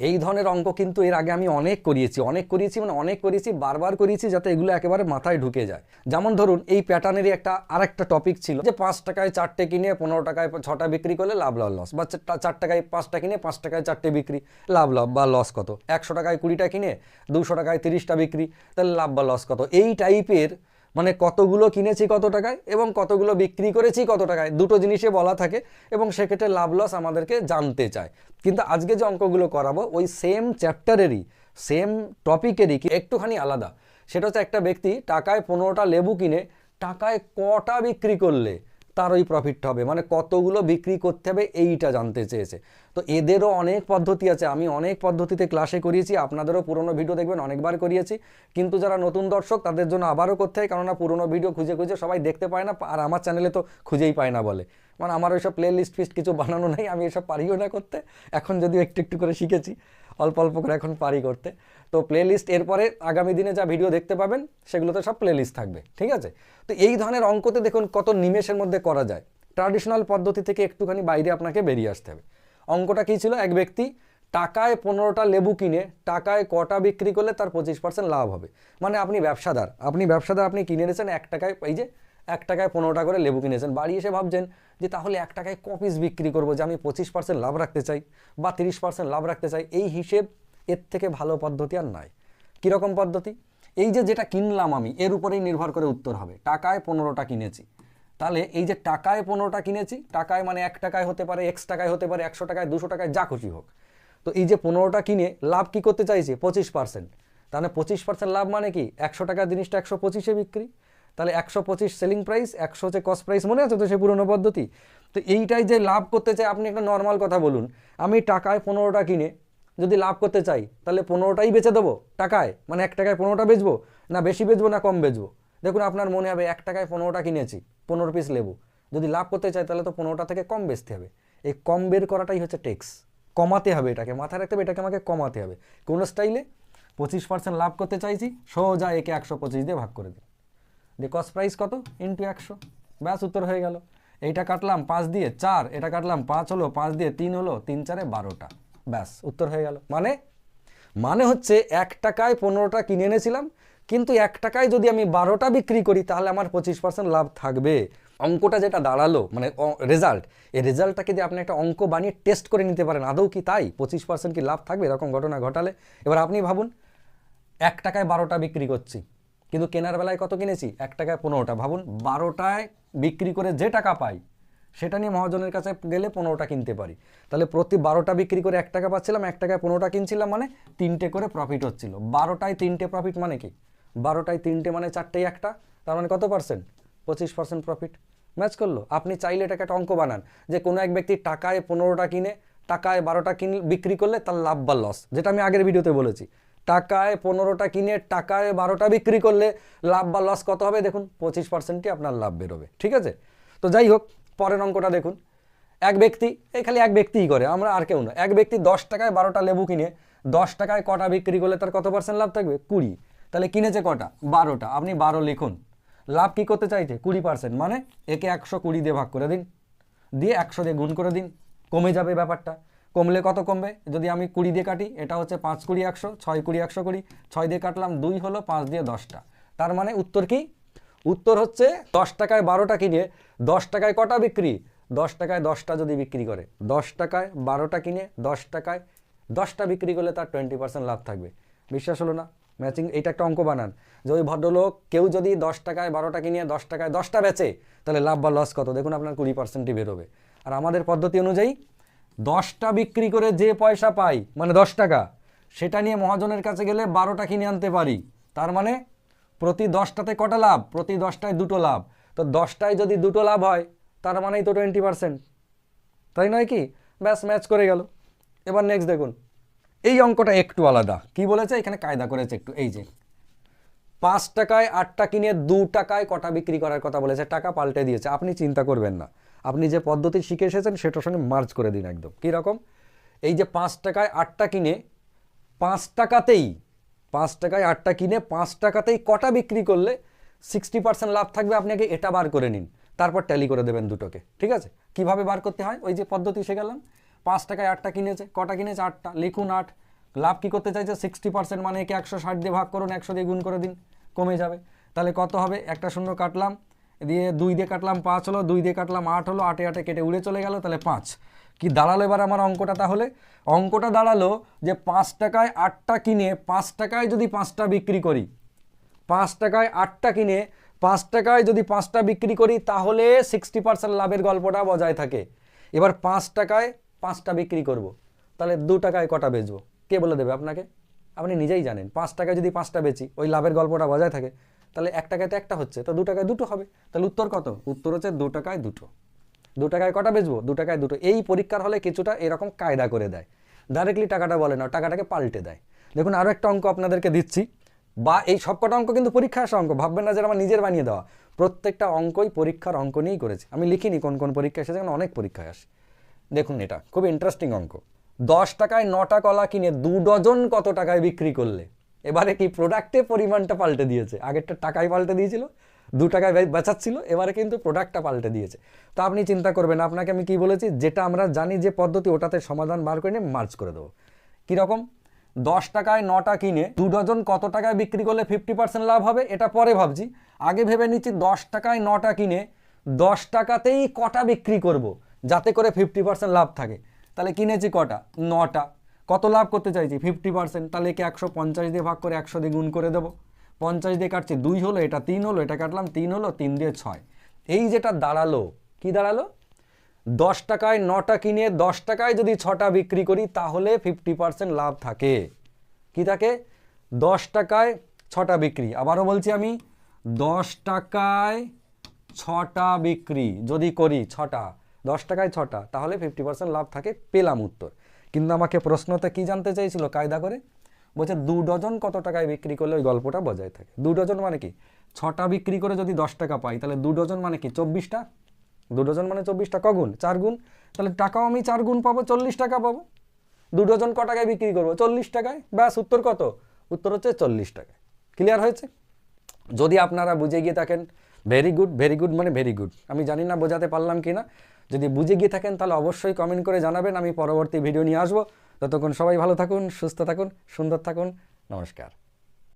এই ধরনের অঙ্ক কিন্তু এর আগে আমি অনেক করিয়েছি অনেক করিয়েছি মানে অনেক করিয়েছি বারবার করিয়েছি যাতে এগুলো একেবারে মাথায় ঢুকে যায়। যেমন ধরুন, এই প্যাটার্নেরই একটা আরেকটা টপিক ছিল যে পাঁচ টাকায় চারটে কিনে পনেরো টাকায় ছটা বিক্রি করলে লাভ লাভ লস। বা চার টাকায় পাঁচটা কিনে পাঁচ টাকায় চারটে বিক্রি, লাভ লাভ বা লস কত? একশো টাকায় কুড়িটা কিনে, দুশো টাকায় তিরিশটা বিক্রি, তাহলে লাভ বা লস কত? এই টাইপের মানে কতগুলো কিনেছি কত টাকায় এবং কতগুলো বিক্রি করেছি কত টাকায়, দুটো জিনিসে বলা থাকে এবং সেক্ষেত্রে লাভ লস আমাদেরকে জানতে চায়। কিন্তু আজকে যে অঙ্কগুলো করাবো, ওই সেম চ্যাপ্টারেরই সেম টপিকেরই কি একটুখানি আলাদা। সেটা হচ্ছে একটা ব্যক্তি টাকায় পনেরোটা লেবু কিনে, টাকায় কটা বিক্রি করলে তার প্রফিট হবে। মানে কতগুলো বিক্রি করতে হবে এইটা জানতে চেয়েছে। তো এদেরও অনেক পদ্ধতি আছে। আমি অনেক পদ্ধতিতে ক্লাসে করিয়েছি, আপনাদেরও পুরনো ভিডিও দেখবেন, অনেকবার করিয়েছি। কিন্তু যারা নতুন দর্শক, তাদের জন্য আবারও করতে হয়। কেননা পুরনো ভিডিও খুঁজে খুঁজে সবাই দেখতে পায় না, আর আমার চ্যানেলে তো খুঁজেই পায় না বলে। মানে আমার ওইসব প্লে লিস্ট ফিস্ট কিছু বানানো নেই, আমি এসব পারিও না করতে। এখন যদিও একটু একটু করে শিখেছি, অল্প অল্প করে এখন পারি করতে। তো প্লে লিস্ট এরপরে আগামী দিনে যা ভিডিও দেখতে পাবেন, সেগুলোতে সব প্লে লিস্ট থাকবে, ঠিক আছে? তো এই ধরনের অঙ্কতে দেখুন কত নিমেষের মধ্যে করা যায়। ট্র্যাডিশনাল পদ্ধতি থেকে একটুখানি বাইরে আপনাকে বেরিয়ে আসতে হবে। অঙ্কটা কী ছিল? এক ব্যক্তি টাকায় পনেরোটা লেবু কিনে, টাকায় কটা বিক্রি করলে তার পঁচিশ পার্সেন্ট লাভ হবে। মানে আপনি ব্যবসাদার আপনি ব্যবসাদার আপনি কিনে এনেছেন এক টাকায়, এই যে এক টাকায় পনেরোটা করে লেবু কিনেছেন। বাড়ি এসে ভাবছেন যে তাহলে এক টাকায় ক পিস বিক্রি করব? যে আমি পঁচিশ পার্সেন্ট লাভ রাখতে চাই বা তিরিশ পার্সেন্ট লাভ রাখতে চাই, এই হিসেব এর থেকে ভালো পদ্ধতি আর নাই। কীরকম পদ্ধতি? এই যে যেটা কিনলাম আমি, এর উপরেই নির্ভর করে উত্তর হবে। টাকায় পনেরোটা কিনেছি। তাহলে এই যে টাকায় পনেরোটা কিনেছি, টাকায় মানে এক টাকায় হতে পারে এক্স টাকায় হতে পারে, একশো টাকায়, দুশো টাকায়, যা খুশি হোক। তো এই যে পনেরোটা কিনে লাভ কি করতে চাইছে? পঁচিশ পার্সেন্ট তাহলে পঁচিশ পার্সেন্ট লাভ মানে কি? একশো টাকার জিনিসটা একশো পঁচিশে বিক্রি। তাহলে একশো পঁচিশ সেলিং প্রাইস একশো হচ্ছে কস্ট প্রাইস মনে আছে তো সে পুরনো পদ্ধতি? তো এইটাই যে লাভ করতে চাই, আপনি একটা নর্মাল কথা বলুন। আমি টাকায় পনেরোটা কিনে যদি লাভ করতে চাই, তাহলে পনেরোটাই বেচে দেবো টাকায়? মানে এক টাকায় পনেরোটা বেচবো? না বেশি বেচবো না কম বেচবো? দেখুন, আপনার মনে হবে এক টাকায় পনেরোটা কিনেছি, পনেরো পিস লেবু। যদি লাভ করতে চাই, তাহলে তো পনেরোটা থেকে কম বেচতে হবে। এই কম বের করাটাই হচ্ছে ট্যাক্স কমাতে হবে এটাকে, মাথায় রাখতে হবে এটাকে আমাকে কমাতে হবে। কোনো স্টাইলে পঁচিশ পার্সেন্ট লাভ করতে চাইছি, সোজা একে একশো পঁচিশ দিয়ে ভাগ করে দিন দিয়ে কস্ট প্রাইস কত? ইন্টু একশো। ব্যাস, উত্তর হয়ে গেল। এইটা কাটলাম, পাঁচ দিয়ে চার। এটা কাটলাম, পাঁচ হলো, পাঁচ দিয়ে তিন হলো, তিন চারে বারোটা। ব্যাস, উত্তর হয়ে গেল। মানে? মানে হচ্ছে এক টাকায় পনেরোটা কিনে এনেছিলাম, কিন্তু এক টাকায় যদি আমি বারোটা বিক্রি করি, তাহলে আমার পঁচিশ পার্সেন্ট লাভ থাকবে। অঙ্কটা যেটা দাঁড়াল মানে রেজাল্ট এই রেজাল্টটাকে দিয়ে আপনি একটা অঙ্ক বানিয়ে টেস্ট করে নিতে পারেন। আদৌ কি তাই? পঁচিশ পার্সেন্ট কি লাভ থাকবে? এরকম ঘটনা ঘটালে। এবার আপনি ভাবুন, এক টাকায় বারোটা বিক্রি করছি। কিন্তু কেনার বেলায় কত কিনেছি? এক টাকায় পনেরোটা। ভাবুন, বারোটায় বিক্রি করে যে টাকা পাই, সেটা নিয়ে মহাজনের কাছে গেলে পনেরোটা কিনতে পারি। তাহলে প্রতি বারোটা বিক্রি করে এক টাকা পাচ্ছিলাম, এক টাকায় পনেরোটা কিনছিলাম মানে তিনটে করে প্রফিট হচ্ছিল। বারোটায় তিনটে প্রফিট মানে কি? বারোটায় তিনটে মানে চারটেই একটা, তার মানে কত পার্সেন্ট পঁচিশ পার্সেন্ট প্রফিট ম্যাচ করল। আপনি চাইলে এটাকে একটা অঙ্ক বানান যে কোনো এক ব্যক্তি টাকায় পনেরোটা কিনে, টাকায় বারোটা কিন, বিক্রি করলে তার লাভ বা লস যেটা আমি আগের ভিডিওতে বলেছি। টাকায় পনেরোটা কিনে টাকায় বারোটা বিক্রি করলে লাভ বা লস কত হবে? দেখুন, পঁচিশ পার্সেন্টই আপনার লাভ বেরোবে, ঠিক আছে? তো যাই হোক, পরের অঙ্কটা দেখুন। এক ব্যক্তি, এই খালি এক ব্যক্তিই করে, আমরা আর কেউ না। এক ব্যক্তি দশ টাকায় বারোটা লেবু কিনে, দশ টাকায় কটা বিক্রি করলে তার কত পার্সেন্ট লাভ থাকবে? কুড়ি। তাহলে কিনেছে কটা? বারোটা। আপনি বারো লিখুন। লাভ কি করতে চাইছে? কুড়ি পার্সেন্ট মানে একে একশো কুড়ি দিয়ে ভাগ করে দিন। দিয়ে একশো দিয়ে গুণ করে দিন। কমে যাবে ব্যাপারটা। কমলে কত কমবে? যদি আমি কুড়ি দিয়ে কাটি, এটা হচ্ছে পাঁচ কুড়ি একশো, ছয় কুড়ি একশো কুড়ি, ছয় দিয়ে কাটলাম দুই হলো পাঁচ দিয়ে দশটা। তার মানে উত্তর কি? উত্তর হচ্ছে দশ টাকায় বারোটা কিনে দশ টাকায় কটা বিক্রি? দশ টাকায় দশটা যদি বিক্রি করে, দশ টাকায় বারোটা কিনে দশ টাকায় দশটা বিক্রি করলে তার টোয়েন্টি পার্সেন্ট লাভ থাকবে। বিশ্বাস হলো না? ম্যাচিং এটা একটা অঙ্ক বানান। যে ওই ভদ্রলোক কেউ যদি দশ টাকায় বারোটা কিনে দশ টাকায় দশটা বেচে, তাহলে লাভ বা লস কত? দেখুন আপনার কুড়ি পার্সেন্টই বেরোবে। আর আমাদের পদ্ধতি অনুযায়ী দশটা বিক্রি করে যে পয়সা পাই মানে দশ টাকা, সেটা নিয়ে মহাজনের কাছে গেলে বারোটা কিনে আনতে পারি। তার মানে প্রতি দশটাতে কটা লাভ? প্রতি দশটায় দুটো লাভ। তো দশটায় যদি দুটো লাভ হয়, তার মানেই তো টোয়েন্টি পার্সেন্ট তাই নয় কি? ব্যাস ম্যাচ করে গেল। এবার নেক্সট দেখুন। এই অঙ্কটা একটু আলাদা। কি বলেছে? এখানে কায়দা করেছে একটু। এই যে, পাঁচ টাকায় আটটা কিনে দু টাকায় কটা বিক্রি করার কথা বলেছে। টাকা পাল্টে দিয়েছে। আপনি চিন্তা করবেন না। আপনি যে পদ্ধতি শিখে এসেছেন, সেটার সঙ্গে মার্চ করে দিন একদম। কীরকম এই যে পাঁচ টাকায় আটটা কিনে, পাঁচ টাকাতেই, পাঁচ টাকায় আটটা কিনে, পাঁচ টাকাতেই কটা বিক্রি করলে সিক্সটি পার্সেন্ট লাভ থাকবে আপনি আগে এটা বার করে নিন। তারপর ট্যালি করে দেবেন দুটোকে, ঠিক আছে? কীভাবে বার করতে হয়? ওই যে পদ্ধতি শিখে গেলাম পাঁচ টাকায় আটটা কিনেছে, কটা কিনেছে? আটটা। লিখুন আট। লাভ কি করতে চাইছে? সিক্সটি পার্সেন্ট মানে একে একশো ষাট দিয়ে ভাগ করুন, একশো দিয়ে গুণ করে দিন, কমে যাবে। তাহলে কত হবে? একটা শূন্য কাটলাম। দিয়ে দুই দিয়ে কাটলাম পাঁচ হলো, দুই দিয়ে কাটলাম আট হলো, আটে আটে কেটে উড়ে চলে গেল, তাহলে পাঁচ। কি দাঁড়াল এবার আমার অঙ্কটা তাহলে? অঙ্কটা দাঁড়াল যে পাঁচ টাকায় আটটা কিনে পাঁচ টাকায় যদি পাঁচটা বিক্রি করি, পাঁচ টাকায় আটটা কিনে পাঁচ টাকায় যদি পাঁচটা বিক্রি করি, তাহলে সিক্সটি পার্সেন্ট লাভের গল্পটা বজায় থাকে। এবার পাঁচ টাকায় পাঁচটা বিক্রি করব। তাহলে দু টাকায় কটা বেচবো? কে বলে দেবে আপনাকে? আপনি নিজেই জানেন, পাঁচ টাকায় যদি পাঁচটা বেচি, ওই লাভের গল্পটা বজায় থাকে। তাহলে এক টাকায় তো একটা হচ্ছে, তো দু টাকায় দুটো হবে। তাহলে উত্তর কত? উত্তর হচ্ছে দু টাকায় দুটো। দু টাকায় কটা বেচবো? দু টাকায় দুটো। এই পরীক্ষার হলে কিছুটা এরকম কায়দা করে দেয়। ডাইরেক্টলি টাকাটা বলে না, টাকাটাকে পাল্টে দেয়। দেখুন আরও একটা অঙ্ক আপনাদেরকে দিচ্ছি। বা এই সবকটা অঙ্ক কিন্তু পরীক্ষায় আসা অঙ্ক, ভাববেন না যে আমার নিজের বানিয়ে দেওয়া। প্রত্যেকটা অঙ্কই পরীক্ষার অঙ্ক নিয়েই করেছি। আমি লিখিনি কোন কোন পরীক্ষা এসেছে অনেক পরীক্ষায় আসে। দেখুন এটা, খুব ইন্টারেস্টিং অঙ্ক। দশ টাকায় নটা কলা কিনে দু ডজন কত টাকায় বিক্রি করলে? এবারে কি প্রোডাক্টে পরিমাণটা পাল্টে দিয়েছে? আগেরটা টাকায় পাল্টে দিয়েছিল, দু টাকায় বেচাচ্ছিল, এবারে কিন্তু প্রোডাক্টটা পাল্টে দিয়েছে। তো আপনি চিন্তা করবেন, আপনাকে আমি কি বলেছি, যেটা আমরা জানি যে পদ্ধতি, ওটাতে সমাধান বার করে নিয়ে মার্চ করে দেবো। কীরকম দশ টাকায় নটা কিনে দু ডজন কত টাকায় বিক্রি করলে ফিফটি পার্সেন্ট লাভ হবে? এটা পরে ভাবছি। আগে ভেবে নিচ্ছি দশ টাকায় নটা কিনে দশ টাকাতেই কটা বিক্রি করব, যাতে করে ফিফটি পার্সেন্ট লাভ থাকে। তাহলে কিনেছি কটা? নটা। কত লাভ করতে চাইছি? ফিফটি পার্সেন্ট তাহলে একে একশো পঞ্চাশ দিয়ে ভাগ করে একশো দিয়ে গুণ করে দেবো। পঞ্চাশ দিয়ে কাটছি দুই হলো, এটা তিন হলো, এটা কাটলাম তিন হলো, তিন দিয়ে ছয়। এই যেটা দাঁড়াল, কি দাঁড়াল? দশ টাকায় নটা কিনে দশ টাকায় যদি ছটা বিক্রি করি, তাহলে ফিফটি পার্সেন্ট লাভ থাকে। কি থাকে? দশ টাকায় ছটা বিক্রি। আবারও বলছি আমি, দশ টাকায় ছটা বিক্রি যদি করি, ছটা, দশ টাকায় ছটা, তাহলে ফিফটি পার্সেন্ট লাভ থাকে, পেলাম উত্তর। কিন্তু আমাকে প্রশ্নতে কি জানতে চাইছিল কায়দা করে? বলছে, দু ডজন কত টাকায় বিক্রি করলে ওই গল্পটা বজায় থাকে? দু ডজন মানে কি? ছটা বিক্রি করে যদি দশ টাকা পাই, তাহলে দু ডজন মানে কি? চব্বিশটা? দু ডজন মানে চব্বিশটা কগুণ চার গুণ? তাহলে টাকাও আমি চার গুণ পাবো, চল্লিশ টাকা পাবো। দু ডজন ক টাকায় বিক্রি করব, চল্লিশ টাকায়? ব্যাস, উত্তর কত? উত্তর হচ্ছে চল্লিশ টাকায়। ক্লিয়ার হয়েছে? যদি আপনারা বুঝে গিয়ে থাকেন ভেরি গুড ভেরি গুড মানে ভেরি গুড আমি জানি না বোঝাতে পারলাম কি না যদি বুঝে গিয়ে থাকেন তাহলে অবশ্যই কমেন্ট করে জানাবেন। আমি পরবর্তী ভিডিও নিয়ে আসব। ততক্ষণ সবাই ভালো থাকুন, সুস্থ থাকুন, সুন্দর থাকুন। নমস্কার।